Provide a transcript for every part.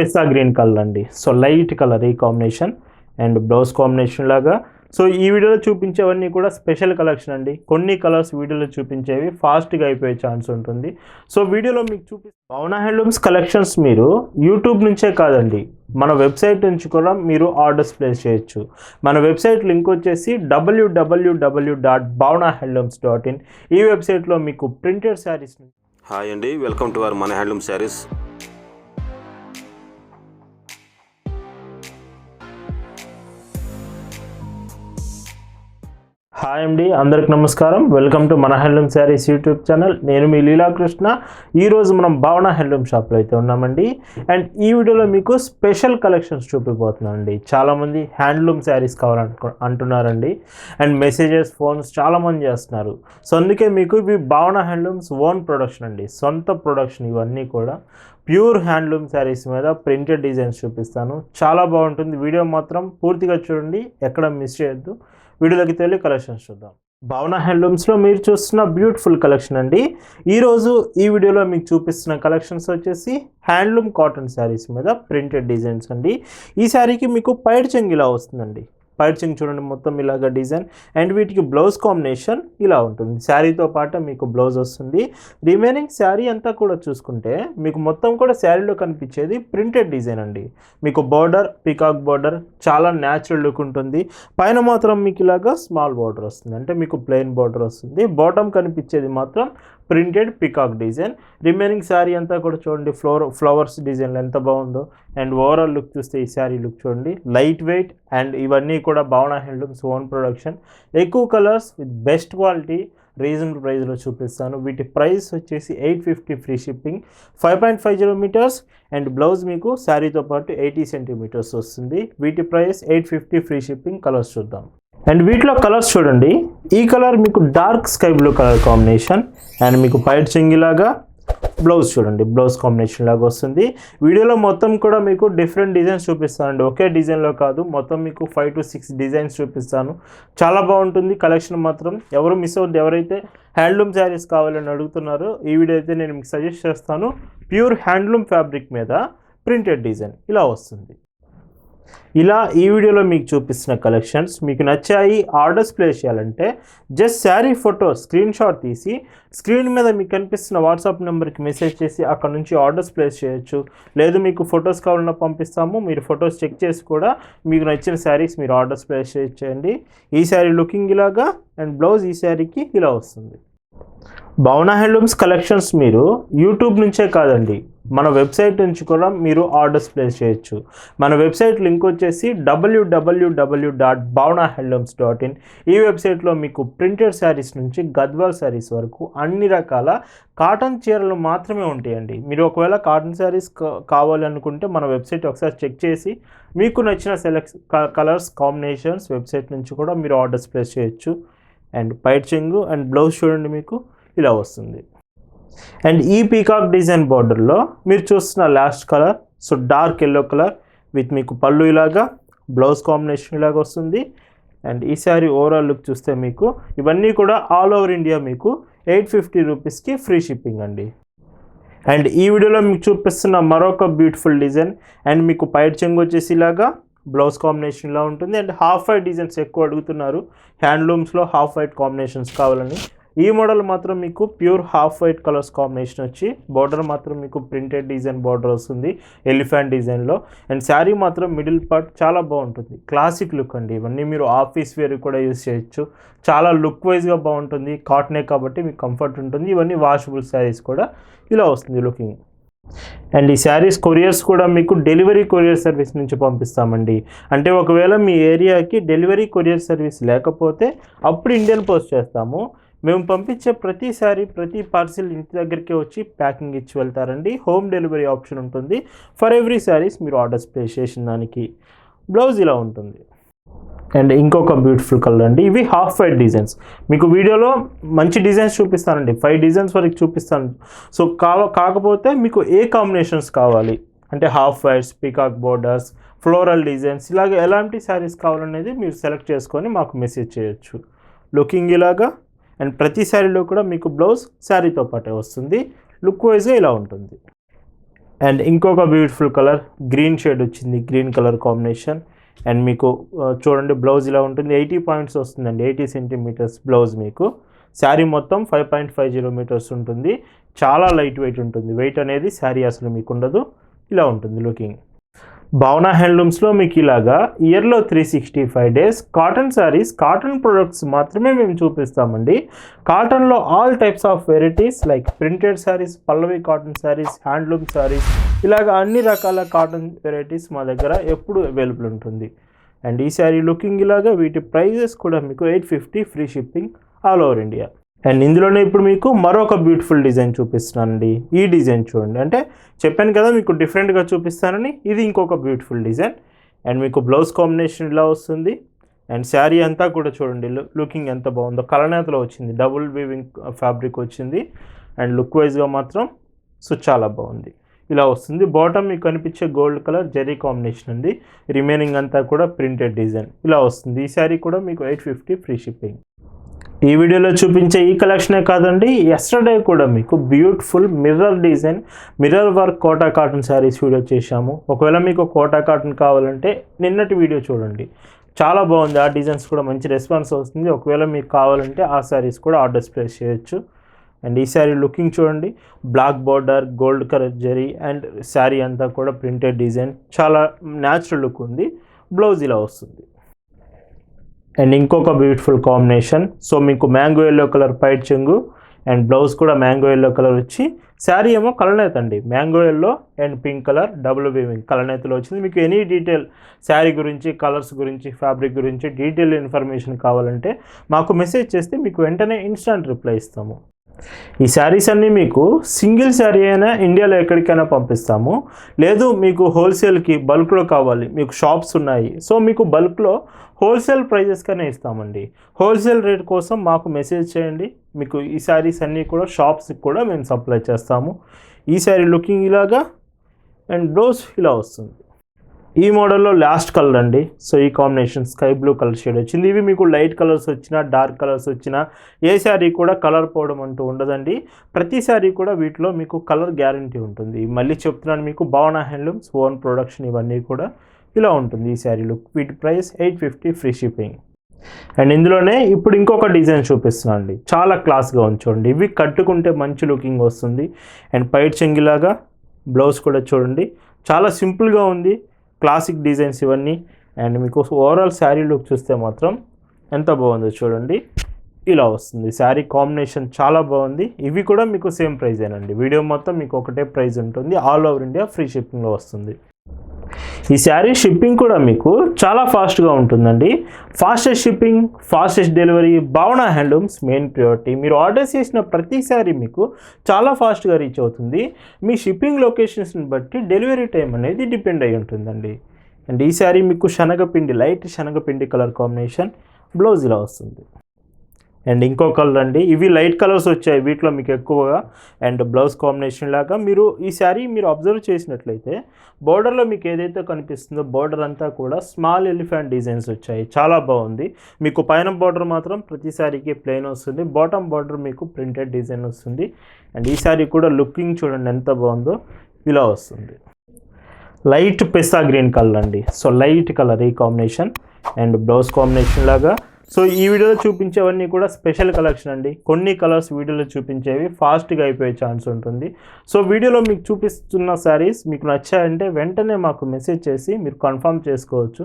పిస్తా green colour అండి. So light colour ఈ combination and blouse combination లాగా. సో ఈ వీడియోలో చూపించేవన్నీ కూడా స్పెషల్ కలెక్షన్ అండి. కొన్ని కలర్స్ వీడియోలో చూపించేవి ఫాస్ట్గా అయిపోయే ఛాన్స్ ఉంటుంది. సో వీడియోలో మీకు చూపి పవన హ్యాండ్లూమ్స్ కలెక్షన్స్ మీరు యూట్యూబ్ నుంచే కాదండి. మన వెబ్సైట్ నుంచి కూడా మీరు ఆర్డర్స్ ప్లేస్ చేయొచ్చు. మన వెబ్సైట్ లింక్ వచ్చేసి W W W dot Bhavana handlooms dot in ఈ వెబ్సైట్లో మీకు ప్రింటెడ్ శారీస్ హాయ్ అండి. వెల్కమ్ టు అవర్ మన హ్యాండ్లూమ్ శారీస్. హాయ్ అండి అందరికి నమస్కారం. వెల్కమ్ టు మన హ్యాండ్లూమ్ శారీస్ యూట్యూబ్ ఛానల్ నేను మీ లీలాకృష్ణ. ఈరోజు మనం భావన హ్యాండ్లూమ్ షాప్లో అయితే ఉన్నామండి. అండ్ ఈ వీడియోలో మీకు స్పెషల్ కలెక్షన్స్ చూపిపోతున్నానండి చాలామంది హ్యాండ్లూమ్ శారీస్ కావాలనుకు అంటున్నారండి. అండ్ మెసేజెస్ ఫోన్స్ చాలామంది చేస్తున్నారు. సో అందుకే మీకు ఇవి భావన హ్యాండ్లూమ్స్ ఓన్ ప్రొడక్షన్ అండి. సొంత ప్రొడక్షన్ ఇవన్నీ కూడా ప్యూర్ హ్యాండ్లూమ్ శారీస్ మీద ప్రింటెడ్ డిజైన్స్ చూపిస్తాను. చాలా బాగుంటుంది. వీడియో మాత్రం పూర్తిగా చూడండి. ఎక్కడ మిస్ చేయొద్దు. వీడియోలోకి వెళ్ళి కలెక్షన్స్ చూద్దాం. భావన హ్యాండ్లూమ్స్లో మీరు చూస్తున్న బ్యూటిఫుల్ కలెక్షన్ అండి. ఈరోజు ఈ వీడియోలో మీకు చూపిస్తున్న కలెక్షన్స్ వచ్చేసి హ్యాండ్లూమ్ కాటన్ శారీస్ మీద ప్రింటెడ్ డిజైన్స్ అండి. ఈ శారీకి మీకు పైడ్ చెంగిలా వస్తుందండి. పైడ్ చూడండి మొత్తం ఇలాగ డిజైన్. అండ్ వీటికి బ్లౌజ్ కాంబినేషన్ ఇలా ఉంటుంది. శారీతో పాటు మీకు బ్లౌజ్ వస్తుంది. రిమైనింగ్ శారీ అంతా కూడా చూసుకుంటే మీకు మొత్తం కూడా శారీలో కనిపించేది ప్రింటెడ్ డిజైన్ అండి. మీకు బార్డర్ పికాక్ బార్డర్ చాలా న్యాచురల్ లుక్ ఉంటుంది. పైన మాత్రం మీకు ఇలాగా స్మాల్ బార్డర్ వస్తుంది. అంటే మీకు ప్లెయిన్ బార్డర్ వస్తుంది. బాటమ్ కనిపించేది మాత్రం printed peacock design. Remaining sari అంతా కూడా చూడండి ఫ్లోర్ ఫ్లవర్స్ డిజైన్లు ఎంత బాగుందో. అండ్ ఓవరాల్ లుక్ చూస్తే ఈ శారీ లుక్ చూడండి లైట్ వెయిట్ అండ్ ఇవన్నీ కూడా భావన హ్యాండ్లూమ్స్ ఓన్ ప్రొడక్షన్. ఎక్కువ colours with best quality reasonable ప్రైస్లో చూపిస్తాను. వీటి ప్రైస్ వచ్చేసి eight fifty free shipping. Five point five zero metres and blouse మీకు శారీతో పాటు ఎయిటీ సెంటీమీటర్స్ వస్తుంది. వీటి price eight fifty free shipping. Colours చూద్దాం. అండ్ వీటిలో కలర్స్ చూడండి. ఈ కలర్ మీకు dark sky blue colour combination and మీకు పైట్ చెంగిలాగా బ్లౌజ్ చూడండి. బ్లౌజ్ కాంబినేషన్ లాగా వస్తుంది. వీడియోలో మొత్తం కూడా మీకు డిఫరెంట్ డిజైన్స్ చూపిస్తానండి. ఒకే డిజైన్లో కాదు మొత్తం మీకు ఫైవ్ టు సిక్స్ డిజైన్స్ చూపిస్తాను. చాలా బాగుంటుంది. కలెక్షన్ మాత్రం ఎవరు మిస్ అవుద్ది ఎవరైతే హ్యాండ్లూమ్ శారీస్ కావాలని అడుగుతున్నారో ఈ వీడియో అయితే నేను మీకు సజెస్ట్ చేస్తాను. ప్యూర్ హ్యాండ్లూమ్ ఫ్యాబ్రిక్ మీద ప్రింటెడ్ డిజైన్ ఇలా వస్తుంది. ఇలా ఈ వీడియోలో మీకు చూపిస్తున్న కలెక్షన్స్ మీకు నచ్చాయి ఆర్డర్స్ ప్లేస్ చేయాలంటే just sari photo screen shot తీసి స్క్రీన్ మీద మీకు కనిపిస్తున్న వాట్సాప్ నెంబర్కి మెసేజ్ చేసి అక్కడ నుంచి ఆర్డర్స్ ప్లేస్ చేయొచ్చు. లేదు మీకు ఫొటోస్ కావాలన్నా పంపిస్తాము. మీరు ఫొటోస్ చెక్ చేసి కూడా మీకు నచ్చిన శారీస్ మీరు ఆర్డర్స్ ప్లేస్ చేయొచ్చండి ఈ శారీ లుకింగ్ ఇలాగా అండ్ బ్లౌజ్ ఈ శారీకి ఇలా వస్తుంది. భావన హ్యాండ్లూమ్స్ కలెక్షన్స్ మీరు యూట్యూబ్ నుంచే కాదండి మన వెబ్సైట్ నుంచి కూడా మీరు ఆర్డర్స్ ప్లేస్ చేయొచ్చు. మన వెబ్సైట్ లింక్ వచ్చేసి W W W dot Bhavana handlooms dot in ఈ వెబ్సైట్లో మీకు ప్రింటెడ్ శారీస్ నుంచి గద్వాల్ శారీస్ వరకు అన్ని రకాల కాటన్ చీరలు మాత్రమే ఉంటాయండి. మీరు ఒకవేళ కాటన్ శారీస్ కావాలనుకుంటే మన వెబ్సైట్ ఒకసారి చెక్ చేసి మీకు నచ్చిన సెలెక్ట్ కలర్స్ కాంబినేషన్స్ వెబ్సైట్ నుంచి కూడా మీరు ఆర్డర్స్ ప్లేస్ చేయొచ్చు. అండ్ పైట్ చెంగు అండ్ బ్లౌజ్ చూడండి మీకు ఇలా వస్తుంది. అండ్ ఈ పీకాక్ డిజైన్ బార్డర్లో మీరు చూస్తున్న last colour so dark yellow colour with మీకు పళ్ళు ఇలాగా బ్లౌజ్ కాంబినేషన్ ఇలాగా వస్తుంది. అండ్ ఈ ఓవరాల్ లుక్ చూస్తే మీకు ఇవన్నీ కూడా ఆల్ ఓవర్ ఇండియా మీకు ఎయిట్ ఫిఫ్టీ రూపీస్కి ఫ్రీ షిప్పింగ్ అండి. అండ్ ఈ వీడియోలో మీకు చూపిస్తున్న మరొక బ్యూటిఫుల్ డిజైన్ అండ్ మీకు పైట్ చెంగు వచ్చేసి ఇలాగా బ్లౌజ్ కాంబినేషన్లో ఉంటుంది. అండ్ హాఫ్ వైట్ డిజైన్స్ ఎక్కువ అడుగుతున్నారు. హ్యాండ్లూమ్స్లో హాఫ్ వైట్ కాంబినేషన్స్ కావాలని ఈ మోడల్ మాత్రం మీకు pure half white colours combination వచ్చి బార్డర్ మాత్రం మీకు ప్రింటెడ్ డిజైన్ బార్డర్ వస్తుంది ఎలిఫెంట్ డిజైన్లో. అండ్ శారీ మాత్రం మిడిల్ పార్ట్ చాలా బాగుంటుంది. క్లాసిక్ లుక్ అండి ఇవన్నీ. మీరు ఆఫీస్ వేర్ కూడా యూస్ చేయొచ్చు. చాలా లుక్ వైజ్గా బాగుంటుంది. కాటనే కాబట్టి మీకు కంఫర్ట్ ఉంటుంది. ఇవన్నీ వాషబుల్ శారీస్ కూడా ఇలా వస్తుంది లుకింగ్. అండ్ ఈ శారీస్ కొరియర్స్ కూడా మీకు డెలివరీ కొరియర్ సర్వీస్ నుంచి పంపిస్తామండి. అంటే ఒకవేళ మీ ఏరియాకి డెలివరీ కొరియర్ సర్వీస్ లేకపోతే అప్పుడు ఇండియన్ పోస్ట్ చేస్తాము. మేము పంపించే ప్రతి ప్రతి పార్సిల్ ఇంటి దగ్గరికి వచ్చి ప్యాకింగ్ ఇచ్చి వెళ్తారండి. హోమ్ డెలివరీ ఆప్షన్ ఉంటుంది. ఫర్ ఎవ్రీ శారీస్ మీరు ఆర్డర్స్ ప్లేస్ చేసిన దానికి బ్లౌజ్ ఇలా ఉంటుంది. అండ్ ఇంకొక బ్యూటిఫుల్ కలర్ అండి. ఇవి హాఫ్ వైట్ డిజైన్స్. మీకు వీడియోలో మంచి డిజైన్స్ చూపిస్తానండి. ఫైవ్ డిజైన్స్ వరకు చూపిస్తాను. సో కా కాకపోతే మీకు ఏ కాంబినేషన్స్ కావాలి? అంటే half whites peacock borders floral designs ఇలాగ ఎలాంటి శారీస్ కావాలనేది మీరు సెలెక్ట్ చేసుకొని మాకు మెసేజ్ చేయొచ్చు. లుకింగ్ ఇలాగా అండ్ ప్రతి శారీలో కూడా మీకు బ్లౌజ్ శారీతో పాటే వస్తుంది. లుక్ వైజ్గా ఇలా ఉంటుంది. అండ్ ఇంకొక బ్యూటిఫుల్ కలర్ గ్రీన్ షేడ్ వచ్చింది. Green colour combination. అండ్ మీకు చూడండి బ్లౌజ్ ఇలా ఉంటుంది. ఎయిటీ పాయింట్స్ వస్తుందండి. ఎయిటీ సెంటీమీటర్స్ బ్లౌజ్ మీకు. శారీ మొత్తం five point five zero metres ఉంటుంది. చాలా లైట్ వెయిట్ ఉంటుంది. వెయిట్ అనేది శారీ అసలు మీకు ఉండదు. ఇలా ఉంటుంది లుకింగ్. భావన హ్యాండ్లూమ్స్లో మీకు ఇలాగా ఇయర్లో three sixty five days cotton saris cotton products మాత్రమే మేము చూపిస్తామండి. కాటన్లో all types of varieties like printed saris Pallavi cotton saris handloom saris ఇలాగ అన్ని రకాల కాటన్ వెరైటీస్ మా దగ్గర ఎప్పుడు అవైలబుల్ ఉంటుంది. అండ్ ఈ శారీ లుకింగ్ ఇలాగా వీటి ప్రైజెస్ కూడా మీకు eight fifty free shipping all over India and ఇందులోనే ఇప్పుడు మీకు మరొక బ్యూటిఫుల్ డిజైన్ చూపిస్తున్నానండి ఈ డిజైన్ చూడండి. అంటే చెప్పాను కదా మీకు డిఫరెంట్గా చూపిస్తానని. ఇది ఇంకొక బ్యూటిఫుల్ డిజైన్ అండ్ మీకు బ్లౌజ్ కాంబినేషన్ ఇలా వస్తుంది. అండ్ శారీ అంతా కూడా చూడండి. లుకింగ్ ఎంత బాగుందో. కలనేతలో వచ్చింది. డబుల్ వీవింగ్ ఫ్యాబ్రిక్ వచ్చింది. అండ్ లుక్ వైజ్గా మాత్రం సో చాలా బాగుంది. ఇలా వస్తుంది. బాటమ్ మీకు కనిపించే గోల్డ్ కలర్ జెరీ కాంబినేషన్ ఉంది రిమైనింగ్ అంతా కూడా ప్రింటెడ్ డిజైన్ ఇలా వస్తుంది. ఈ శారీ కూడా మీకు ఎయిట్ ఫిఫ్టీ ఫ్రీ షిప్పింగ్ ఈ వీడియోలో చూపించే ఈ కలెక్షనే కాదండి ఎస్టర్డే కూడా మీకు beautiful mirror design mirror work Kota cotton saris video చేశాము. ఒకవేళ మీకు కోటా కాటన్ కావాలంటే నిన్నటి వీడియో చూడండి. చాలా బాగుంది ఆ డిజైన్స్ కూడా మంచి రెస్పాన్స్ వస్తుంది. ఒకవేళ మీకు కావాలంటే ఆ శారీస్ కూడా ఆర్డర్స్ ప్లేస్ చేయొచ్చు. అండ్ ఈ శారీ లుకింగ్ చూడండి black border gold colour zari and sari అంతా కూడా ప్రింటెడ్ డిజైన్ చాలా న్యాచురల్ లుక్ ఉంది బ్లౌజ్ ఇలా వస్తుంది. అండ్ ఇంకొక బ్యూటిఫుల్ కాంబినేషన్. సో మీకు మ్యాంగో ఎల్లో కలర్ పైట్ చెంగు అండ్ బ్లౌజ్ కూడా మ్యాంగో ఎల్లో కలర్ వచ్చి శారీ ఏమో కలనేత అండి. Mango yellow and pink colour double weaving కలనేతలో వచ్చింది. మీకు ఎనీ డీటెయిల్ శారీ గురించి కలర్స్ గురించి ఫ్యాబ్రిక్ గురించి డీటెయిల్ ఇన్ఫర్మేషన్ కావాలంటే మాకు మెసేజ్ చేస్తే మీకు వెంటనే ఇన్స్టాంట్ రిప్లై ఇస్తాము. ఈ శారీస్ అన్నీ మీకు సింగిల్ శారీ అయినా ఇండియాలో ఎక్కడికైనా పంపిస్తాము. లేదు మీకు హోల్సేల్కి బల్క్లో కావాలి. మీకు షాప్స్ ఉన్నాయి. సో మీకు బల్క్లో హోల్సేల్ ప్రైజెస్గానే ఇస్తామండి. హోల్సేల్ రేట్ కోసం మాకు మెసేజ్ చేయండి. మీకు ఈ శారీస్ అన్నీ కూడా షాప్స్కి కూడా మేము సప్లై చేస్తాము. ఈ శారీ లుకింగ్ ఇలాగా అండ్ బ్లౌజ్ ఇలా వస్తుంది. ఈ మోడల్లో లాస్ట్ కలర్ అండి. సో ఈ combination sky blue colour shade వచ్చింది. ఇవి మీకు లైట్ కలర్స్ వచ్చినా డార్క్ కలర్స్ వచ్చినా ఏ శారీ కూడా కలర్ పోవడం అంటూ ఉండదండి. ప్రతి శారీ కూడా వీటిలో మీకు కలర్ గ్యారంటీ ఉంటుంది. మళ్ళీ చెప్తున్నాను మీకు భావన హ్యాండ్లూమ్స్ ఓన్ ప్రొడక్షన్ ఇవన్నీ కూడా ఇలా ఉంటుంది ఈ శారీ లుక్ వీటి price eight fifty free shipping and ఇందులోనే ఇప్పుడు ఇంకొక డిజైన్ చూపిస్తున్నాను అండి. చాలా క్లాస్గా ఉంచండి ఇవి కట్టుకుంటే మంచి లుకింగ్ వస్తుంది. అండ్ పైట్ చెంగిలాగా బ్లౌజ్ కూడా చూడండి. చాలా సింపుల్గా ఉంది. క్లాసిక్ డిజైన్స్ ఇవన్నీ. అండ్ మీకు ఓవరాల్ శారీ లుక్ చూస్తే మాత్రం ఎంత బాగుందో చూడండి. ఇలా వస్తుంది. శారీ కాంబినేషన్ చాలా బాగుంది. ఇవి కూడా మీకు సేమ్ ప్రైజేనండి వీడియో మొత్తం మీకు ఒకటే ప్రైస్ ఉంటుంది. ఆల్ ఓవర్ ఇండియా ఫ్రీ షిప్పింగ్లో వస్తుంది. ఈ శారీ షిప్పింగ్ కూడా మీకు చాలా ఫాస్ట్గా ఉంటుందండి. Fastest shipping fastest delivery Bhavana handlooms main priority. మీరు ఆర్డర్ చేసిన ప్రతి శారీ మీకు చాలా ఫాస్ట్గా రీచ్ అవుతుంది. మీ షిప్పింగ్ లొకేషన్స్ని బట్టి డెలివరీ టైం అనేది డిపెండ్ అయి ఉంటుందండి. అండ్ ఈ శారీ మీకు శనగపిండి లైట్ శనగపిండి కలర్ కాంబినేషన్ బ్లౌజ్ ఇలా వస్తుంది. అండ్ ఇంకో కలర్ అండి. ఇవి లైట్ కలర్స్ వచ్చాయి వీటిలో మీకు ఎక్కువగా. అండ్ బ్లౌజ్ కాంబినేషన్ లాగా మీరు ఈ శారీ మీరు అబ్జర్వ్ చేసినట్లయితే బోర్డర్లో మీకు ఏదైతే కనిపిస్తుందో బోర్డర్ అంతా కూడా స్మాల్ ఎలిఫెంట్ డిజైన్స్ వచ్చాయి. చాలా బాగుంది. మీకు పైన బోర్డర్ మాత్రం ప్రతి శారీకి ప్లెయిన్ వస్తుంది. బాటమ్ బార్డర్ మీకు ప్రింటెడ్ డిజైన్ వస్తుంది. అండ్ ఈ శారీ కూడా లుకింగ్ చూడండి ఎంత బాగుందో. ఇలా వస్తుంది. లైట్ పిస్తా గ్రీన్ కలర్ అండి. సో లైట్ కలర్ ఈ కాంబినేషన్. అండ్ బ్లౌజ్ కాంబినేషన్ లాగా సో ఈ వీడియోలో చూపించేవన్నీ కూడా స్పెషల్ కలెక్షన్ అండి. కొన్ని కలర్స్ వీడియోలో చూపించేవి ఫాస్ట్గా అయిపోయే ఛాన్స్ ఉంటుంది. సో వీడియోలో మీకు చూపిస్తున్న శారీస్ మీకు నచ్చాయంటే వెంటనే మాకు మెసేజ్ చేసి మీరు కన్ఫర్మ్ చేసుకోవచ్చు.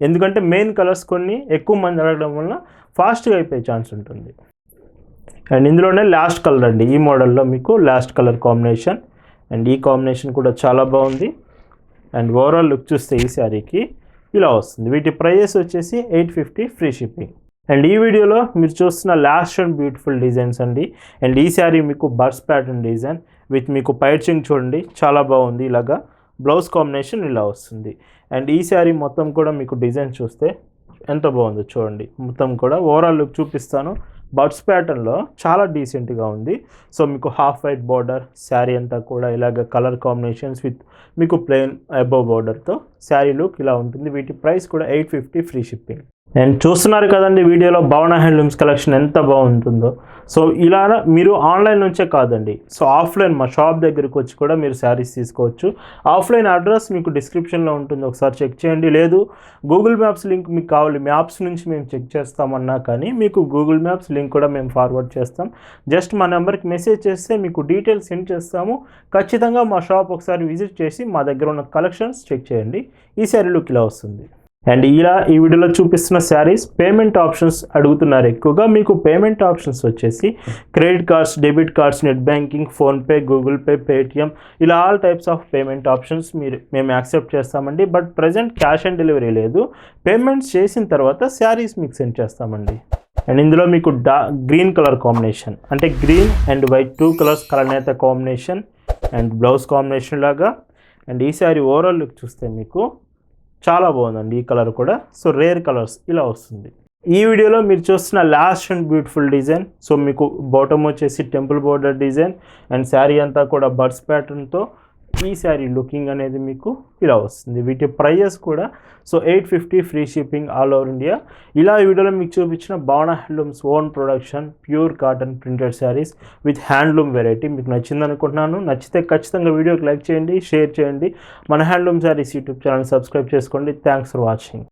ఎందుకంటే మెయిన్ కలర్స్ కొన్ని ఎక్కువ మంది అడగడం వల్ల ఫాస్ట్గా అయిపోయే ఛాన్స్ ఉంటుంది. అండ్ ఇందులోనే లాస్ట్ కలర్ అండి. ఈ మోడల్లో మీకు లాస్ట్ కలర్ కాంబినేషన్ అండ్ ఈ కాంబినేషన్ కూడా చాలా బాగుంది. అండ్ ఓవరాల్ లుక్ చూస్తే ఈ శారీకి ఇలా వస్తుంది. వీటి ప్రైజెస్ వచ్చేసి eight fifty free shipping and ఈ వీడియోలో మీరు చూస్తున్న లాస్ట్ అండ్ బ్యూటిఫుల్ డిజైన్స్ అండి. అండ్ ఈ శారీ మీకు బర్స్ ప్యాటర్న్ డిజైన్ విత్ మీకు పైచింగ్ చూడండి. చాలా బాగుంది ఇలాగా. బ్లౌజ్ కాంబినేషన్ ఇలా వస్తుంది. అండ్ ఈ శారీ మొత్తం కూడా మీకు డిజైన్ చూస్తే ఎంత బాగుందో చూడండి. మొత్తం కూడా ఓవరాల్ లుక్ చూపిస్తాను. బర్డ్స్ ప్యాటర్న్లో చాలా డీసెంట్గా ఉంది. సో మీకు హాఫ్ వైట్ బార్డర్ శారీ అంతా కూడా ఇలాగ కలర్ కాంబినేషన్స్ విత్ మీకు ప్లెయిన్ అబోవ్ బార్డర్తో శారీ లుక్ ఇలా ఉంటుంది. వీటి ప్రైస్ కూడా eight fifty free shipping and చూస్తున్నారు కదండి వీడియోలో భవన హ్యాండ్లూమ్స్ కలెక్షన్ ఎంత బాగుంటుందో. సో ఇలా మీరు ఆన్లైన్ నుంచే కాదండి. సో ఆఫ్లైన్ మా షాప్ దగ్గరికి వచ్చి కూడా మీరు శారీస్ తీసుకోవచ్చు. ఆఫ్లైన్ అడ్రస్ మీకు డిస్క్రిప్షన్లో ఉంటుంది. ఒకసారి చెక్ చేయండి. లేదు గూగుల్ మ్యాప్స్ లింక్ మీకు కావాలి. మ్యాప్స్ నుంచి మేము చెక్ చేస్తామన్నా కానీ మీకు గూగుల్ మ్యాప్స్ లింక్ కూడా మేము ఫార్వర్డ్ చేస్తాం. జస్ట్ మా నెంబర్కి మెసేజ్ చేస్తే మీకు డీటెయిల్స్ సెండ్ చేస్తాము. ఖచ్చితంగా మా షాప్ ఒకసారి విజిట్ చేసి మా దగ్గర ఉన్న కలెక్షన్స్ చెక్ చేయండి. ఈ శారీ లుక్ ఇలా వస్తుంది. అండ్ ఇలా ఈ వీడియోలో చూపిస్తున్న శారీస్ పేమెంట్ ఆప్షన్స్ అడుగుతున్నారు ఎక్కువగా. మీకు పేమెంట్ ఆప్షన్స్ వచ్చేసి credit cards debit cards net banking PhonePe Google Pay Paytm ఇలా all types of payment options మీరు మేము యాక్సెప్ట్ చేస్తామండి. But present cash on delivery లేదు. పేమెంట్స్ చేసిన తర్వాత శారీస్ మీకు సెండ్ చేస్తామండి. అండ్ ఇందులో మీకు డా గ్రీన్ కలర్ కాంబినేషన్ అంటే green and white two colours కలనేత combination and blouse combination లాగా. అండ్ ఈ శారీ ఓవరాల్ లుక్ చూస్తే మీకు చాలా బాగుందండి ఈ కలర్ కూడా. సో రేర్ కలర్స్ ఇలా వస్తుంది. ఈ వీడియోలో మీరు చూస్తున్న last and beautiful design. So మీకు బాటమ్ వచ్చేసి temple border design and sari అంతా కూడా బర్డ్స్ ప్యాటర్న్తో ఈ శారీ లుకింగ్ అనేది మీకు ఇలా వస్తుంది. వీటి ప్రైజెస్ కూడా so eight fifty free shipping all over India. ఇలా వీడియోలో మీకు చూపించిన Bhavana handlooms own production pure cotton printed saris with handloom variety. మీకు నచ్చింది అనుకుంటున్నాను. నచ్చితే ఖచ్చితంగా వీడియోకి లైక్ చేయండి షేర్ చేయండి. మన handloom saris YouTube channel subscribe చేసుకోండి. Thanks for watching.